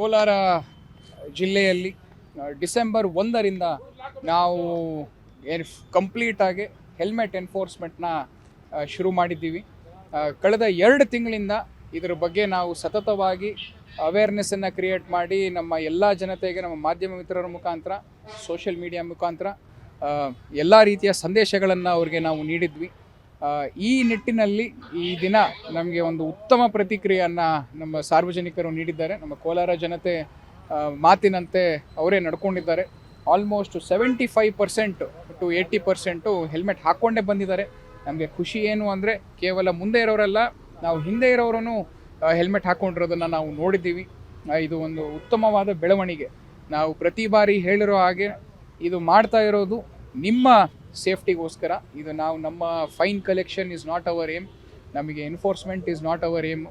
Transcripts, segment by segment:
ಕೋಲಾರ ಜಿಲ್ಲೆಯಲ್ಲಿ ಡಿಸೆಂಬರ್ ಒಂದರಿಂದ ನಾವು ಏನು ಕಂಪ್ಲೀಟಾಗಿ ಹೆಲ್ಮೆಟ್ ಎನ್ಫೋರ್ಸ್ಮೆಂಟ್ನ ಶುರು ಮಾಡಿದ್ದೀವಿ. ಕಳೆದ ಎರಡು ತಿಂಗಳಿಂದ ಇದರ ಬಗ್ಗೆ ನಾವು ಸತತವಾಗಿ ಅವೇರ್ನೆಸ್ಸನ್ನು ಕ್ರಿಯೇಟ್ ಮಾಡಿ ನಮ್ಮ ಎಲ್ಲ ಜನತೆಗೆ, ನಮ್ಮ ಮಾಧ್ಯಮ ಮಿತ್ರರ ಮುಖಾಂತರ ಸೋಷಿಯಲ್ ಮೀಡಿಯಾ ಮುಖಾಂತರ ಎಲ್ಲ ರೀತಿಯ ಸಂದೇಶಗಳನ್ನು ಅವ್ರಿಗೆ ನಾವು ನೀಡಿದ್ವಿ. ಈ ನಿಟ್ಟಿನಲ್ಲಿ ಈ ದಿನ ನಮಗೆ ಒಂದು ಉತ್ತಮ ಪ್ರತಿಕ್ರಿಯೆಯನ್ನು ನಮ್ಮ ಸಾರ್ವಜನಿಕರು ನೀಡಿದ್ದಾರೆ. ನಮ್ಮ ಕೋಲಾರ ಜನತೆ ಮಾತಿನಂತೆ ಅವರೇ ನಡ್ಕೊಂಡಿದ್ದಾರೆ. Almost seventy five percent to eighty percent helmet ಹಾಕ್ಕೊಂಡೇ ಬಂದಿದ್ದಾರೆ. ನಮಗೆ ಖುಷಿ ಏನು ಅಂದರೆ ಕೇವಲ ಮುಂದೆ ಇರೋರೆಲ್ಲ, ನಾವು ಹಿಂದೆ ಇರೋರನ್ನು ಹೆಲ್ಮೆಟ್ ಹಾಕ್ಕೊಂಡಿರೋದನ್ನು ನಾವು ನೋಡಿದ್ದೀವಿ. ಇದು ಒಂದು ಉತ್ತಮವಾದ ಬೆಳವಣಿಗೆ. ನಾವು ಪ್ರತಿ ಬಾರಿ ಹೇಳಿರೋ ಹಾಗೆ ಇದು ಮಾಡ್ತಾ ಇರೋದು ನಿಮ್ಮ ಸೇಫ್ಟಿಗೋಸ್ಕರ. ಇದು ನಾವು ನಮ್ಮ fine collection is not our aim ನಮಗೆ enforcement is not our aim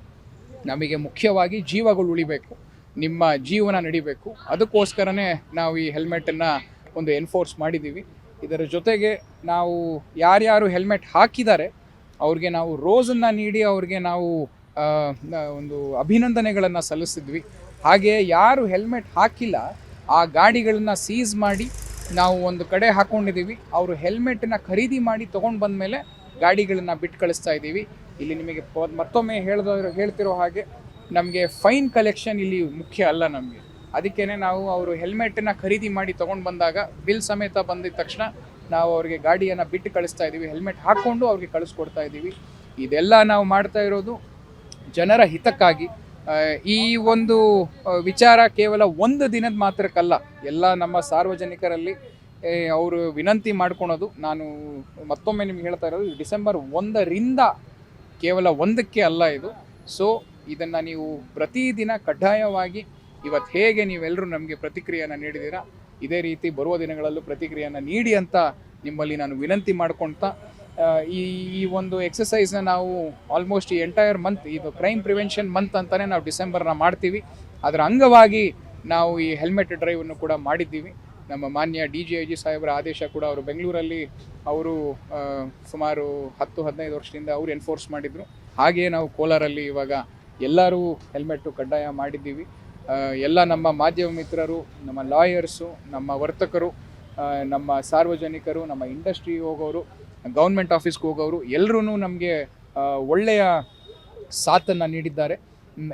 ನಮಗೆ ಮುಖ್ಯವಾಗಿ ಜೀವಗಳು ಉಳಿಬೇಕು. ನಿಮ್ಮ ಜೀವನ ನಡಿಬೇಕು. ಅದಕ್ಕೋಸ್ಕರನೇ ನಾವು ಈ ಹೆಲ್ಮೆಟನ್ನು ಒಂದು ಎನ್ಫೋರ್ಸ್ ಮಾಡಿದ್ದೀವಿ ಇದರ ಜೊತೆಗೆ ನಾವು ಯಾರ್ಯಾರು ಹೆಲ್ಮೆಟ್ ಹಾಕಿದ್ದಾರೆ, ಅವ್ರಿಗೆ ನಾವು ರೋಸನ್ನು ನೀಡಿ ಅವ್ರಿಗೆ ನಾವು ಒಂದು ಅಭಿನಂದನೆಗಳನ್ನು ಸಲ್ಲಿಸಿದ್ವಿ. ಹಾಗೆ ಯಾರು ಹೆಲ್ಮೆಟ್ ಹಾಕಿಲ್ಲ, ಆ ಗಾಡಿಗಳನ್ನು ಸೀಸ್ ಮಾಡಿ ನಾವು ಒಂದು ಕಡೆ ಹಾಕ್ಕೊಂಡಿದ್ದೀವಿ ಅವರು ಹೆಲ್ಮೆಟ್ನ ಖರೀದಿ ಮಾಡಿ ತೊಗೊಂಡು ಬಂದ ಮೇಲೆ ಗಾಡಿಗಳನ್ನು ಬಿಟ್ಟು ಕಳಿಸ್ತಾ ಇದ್ದೀವಿ. ಇಲ್ಲಿ ನಿಮಗೆ ಮತ್ತೊಮ್ಮೆ ಹೇಳ್ದೋ, ಹೇಳ್ತಿರೋ ಹಾಗೆ ನಮಗೆ ಫೈನ್ ಕಲೆಕ್ಷನ್ ಇಲ್ಲಿ ಮುಖ್ಯ ಅಲ್ಲ ನಮಗೆ. ಅದಕ್ಕೇ ನಾವು ಅವರು ಹೆಲ್ಮೆಟನ್ನು ಖರೀದಿ ಮಾಡಿ ತೊಗೊಂಡು ಬಂದಾಗ ಬಿಲ್ ಸಮೇತ ಬಂದಿದ ತಕ್ಷಣ ನಾವು ಅವರಿಗೆ ಗಾಡಿಯನ್ನು ಬಿಟ್ಟು ಕಳಿಸ್ತಾ ಇದ್ದೀವಿ. ಹೆಲ್ಮೆಟ್ ಹಾಕ್ಕೊಂಡು ಅವ್ರಿಗೆ ಕಳಿಸ್ಕೊಡ್ತಾ ಇದ್ದೀವಿ. ಇದೆಲ್ಲ ನಾವು ಮಾಡ್ತಾ ಇರೋದು ಜನರ ಹಿತಕ್ಕಾಗಿ. ಈ ಒಂದು ವಿಚಾರ ಕೇವಲ ಒಂದು ದಿನದ ಮಾತ್ರಕ್ಕಲ್ಲ, ಎಲ್ಲ ನಮ್ಮ ಸಾರ್ವಜನಿಕರಲ್ಲಿ ಅವರು ವಿನಂತಿ ಮಾಡ್ಕೊಳೋದು. ನಾನು ಮತ್ತೊಮ್ಮೆ ನಿಮ್ಗೆ ಹೇಳ್ತಾ ಇರೋದು ಡಿಸೆಂಬರ್ ಒಂದರಿಂದ ಕೇವಲ ಒಂದಕ್ಕೆ ಅಲ್ಲ ಇದು. ಸೊ ಇದನ್ನು ನೀವು ಪ್ರತಿದಿನ ಕಡ್ಡಾಯವಾಗಿ ಇವತ್ತು ಹೇಗೆ ನೀವೆಲ್ಲರೂ ನಮಗೆ ಪ್ರತಿಕ್ರಿಯೆಯನ್ನು ನೀಡಿದ್ದೀರಾ ಇದೇ ರೀತಿ ಬರುವ ದಿನಗಳಲ್ಲೂ ಪ್ರತಿಕ್ರಿಯೆಯನ್ನು ನೀಡಿ ಅಂತ ನಿಮ್ಮಲ್ಲಿ ನಾನು ವಿನಂತಿ ಮಾಡ್ಕೊಳ್ತಾ ಈ ಈ ಒಂದು ಎಕ್ಸಸೈಸ್ನ ನಾವು ಆಲ್ಮೋಸ್ಟ್ ಎಂಟೈರ್ ಮಂತ್ ಇದು ಕ್ರೈಮ್ ಪ್ರಿವೆನ್ಷನ್ ಮಂತ್ ಅಂತಲೇ ನಾವು ಡಿಸೆಂಬರ್ನ ಮಾಡ್ತೀವಿ. ಅದರ ಅಂಗವಾಗಿ ನಾವು ಈ ಹೆಲ್ಮೆಟ್ ಡ್ರೈವನ್ನು ಕೂಡ ಮಾಡಿದ್ದೀವಿ. ನಮ್ಮ ಮಾನ್ಯ ಡಿ ಜಿ ಐ ಜಿ ಸಾಹೇಬರ ಆದೇಶ ಕೂಡ ಅವರು ಬೆಂಗಳೂರಲ್ಲಿ ಅವರು ಸುಮಾರು ಹತ್ತು, ಹದಿನೈದು ವರ್ಷದಿಂದ ಅವರು ಎನ್ಫೋರ್ಸ್ ಮಾಡಿದರು. ಹಾಗೆಯೇ ನಾವು ಕೋಲಾರಲ್ಲಿ ಇವಾಗ ಎಲ್ಲರೂ ಹೆಲ್ಮೆಟ್ಟು ಕಡ್ಡಾಯ ಮಾಡಿದ್ದೀವಿ. ಎಲ್ಲ ನಮ್ಮ ಮಾಧ್ಯಮ ಮಿತ್ರರು, ನಮ್ಮ ಲಾಯರ್ಸು ನಮ್ಮ ವರ್ತಕರು ನಮ್ಮ ಸಾರ್ವಜನಿಕರು, ನಮ್ಮ ಇಂಡಸ್ಟ್ರಿ ಹೋಗೋರು ಗೌರ್ಮೆಂಟ್ ಆಫೀಸ್ಗೆ ಹೋಗೋರು ಎಲ್ಲರೂ ನಮಗೆ ಒಳ್ಳೆಯ ಸಾಥನ್ನು ನೀಡಿದ್ದಾರೆ.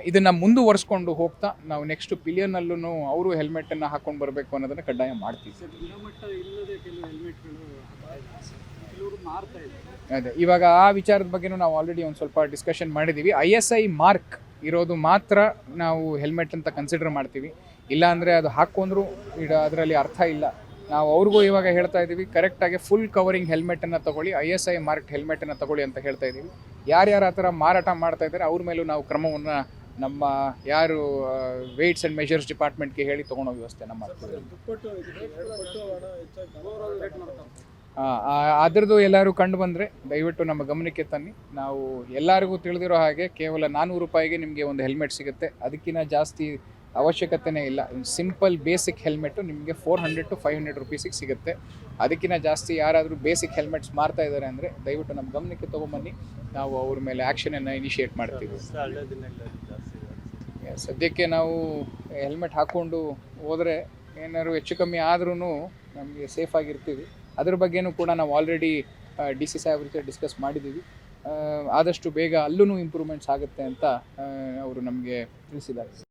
ಇದನ್ನು ಮುಂದುವರಿಸ್ಕೊಂಡು ಹೋಗ್ತಾ ನಾವು ನೆಕ್ಸ್ಟ್ ಪಿಲಿಯನ್ನಲ್ಲೂ ಅವರು ಹೆಲ್ಮೆಟನ್ನು ಹಾಕ್ಕೊಂಡು ಬರಬೇಕು ಅನ್ನೋದನ್ನು ಕಡ್ಡಾಯ ಮಾಡ್ತೀವಿ. ಅದೇ ಇವಾಗ ಆ ವಿಚಾರದ ಬಗ್ಗೆನೂ ನಾವು ಆಲ್ರೆಡಿ ಒಂದು ಸ್ವಲ್ಪ ಡಿಸ್ಕಷನ್ ಮಾಡಿದ್ದೀವಿ ಐ ಎಸ್ ಐ ಮಾರ್ಕ್ ಇರೋದು ಮಾತ್ರ ನಾವು ಹೆಲ್ಮೆಟ್ ಅಂತ ಕನ್ಸಿಡರ್ ಮಾಡ್ತೀವಿ. ಇಲ್ಲಾಂದರೆ ಅದು ಹಾಕ್ಕೊಂಡ್ರೂ ಇಡ ಅದರಲ್ಲಿ ಅರ್ಥ ಇಲ್ಲ. ನಾವು ಅವ್ರಿಗೂ ಇವಾಗ ಹೇಳ್ತಾ ಇದ್ದೀವಿ ಕರೆಕ್ಟಾಗಿ ಫುಲ್ ಕವರಿಂಗ್ ಹೆಲ್ಮೆಟನ್ನು ತಗೊಳ್ಳಿ ಐ ಎಸ್ ಐ ಮಾರ್ಕ್ ಹೆಲ್ಮೆಟನ್ನು ತಗೊಳ್ಳಿ ಅಂತ ಹೇಳ್ತಾ ಇದ್ದೀವಿ. ಯಾರ್ಯಾರು ಆ ಥರ ಮಾರಾಟ ಮಾಡ್ತಾ ಇದ್ದಾರೆ, ಅವ್ರ ಮೇಲೂ ನಾವು ಕ್ರಮವನ್ನು ನಮ್ಮ ಯಾರು ವೆಯ್ಟ್ಸ್ ಆ್ಯಂಡ್ ಮೆಷರ್ಸ್ ಡಿಪಾರ್ಟ್ಮೆಂಟ್ಗೆ ಹೇಳಿ ತೊಗೊಳೋ ವ್ಯವಸ್ಥೆ ಮಾಡ್ತೀವಿ. ಅದ್ರದ್ದು ಎಲ್ಲರೂ ಕಂಡು ಬಂದರೆ ದಯವಿಟ್ಟು ನಮ್ಮ ಗಮನಕ್ಕೆ ತನ್ನಿ. ನಾವು ಎಲ್ಲರಿಗೂ ತಿಳಿದಿರೋ ಹಾಗೆ ಕೇವಲ ನಾನ್ನೂರು ರೂಪಾಯಿಗೆ ನಿಮಗೆ ಒಂದು ಹೆಲ್ಮೆಟ್ ಸಿಗುತ್ತೆ. ಅದಕ್ಕಿಂತ ಜಾಸ್ತಿ ಅವಶ್ಯಕತೆನೇ ಇಲ್ಲ. ಸಿಂಪಲ್ ಬೇಸಿಕ್ ಹೆಲ್ಮೆಟ್ಟು ನಿಮಗೆ four hundred to five hundred ರುಪೀಸಿಗೆ ಸಿಗುತ್ತೆ. ಅದಕ್ಕಿಂತ ಜಾಸ್ತಿ ಯಾರಾದರೂ ಬೇಸಿಕ್ ಹೆಲ್ಮೆಟ್ಸ್ ಮಾರ್ತಾ ಇದ್ದಾರೆ ಅಂದರೆ ದಯವಿಟ್ಟು ನಮ್ಮ ಗಮನಕ್ಕೆ ತೊಗೊಂಬನ್ನಿ. ನಾವು ಅವ್ರ ಮೇಲೆ ಆ್ಯಕ್ಷನನ್ನು ಇನಿಷಿಯೇಟ್ ಮಾಡ್ತೀವಿ. ಸದ್ಯಕ್ಕೆ ನಾವು ಹೆಲ್ಮೆಟ್ ಹಾಕ್ಕೊಂಡು ಹೋದರೆ ಏನಾದ್ರು ಹೆಚ್ಚು ಕಮ್ಮಿ ಆದ್ರೂ ನಮಗೆ ಸೇಫ್ ಆಗಿರ್ತೀವಿ. ಅದ್ರ ಬಗ್ಗೆನೂ ಕೂಡ ನಾವು ಆಲ್ರೆಡಿ ಡಿ ಸಿ ಸಾಹೇಬ್ರ ಜೊತೆ ಡಿಸ್ಕಸ್ ಮಾಡಿದ್ದೀವಿ. ಆದಷ್ಟು ಬೇಗ ಅಲ್ಲೂ ಇಂಪ್ರೂವ್ಮೆಂಟ್ಸ್ ಆಗುತ್ತೆ ಅಂತ ಅವರು ನಮಗೆ ತಿಳಿಸಿದ್ದಾರೆ.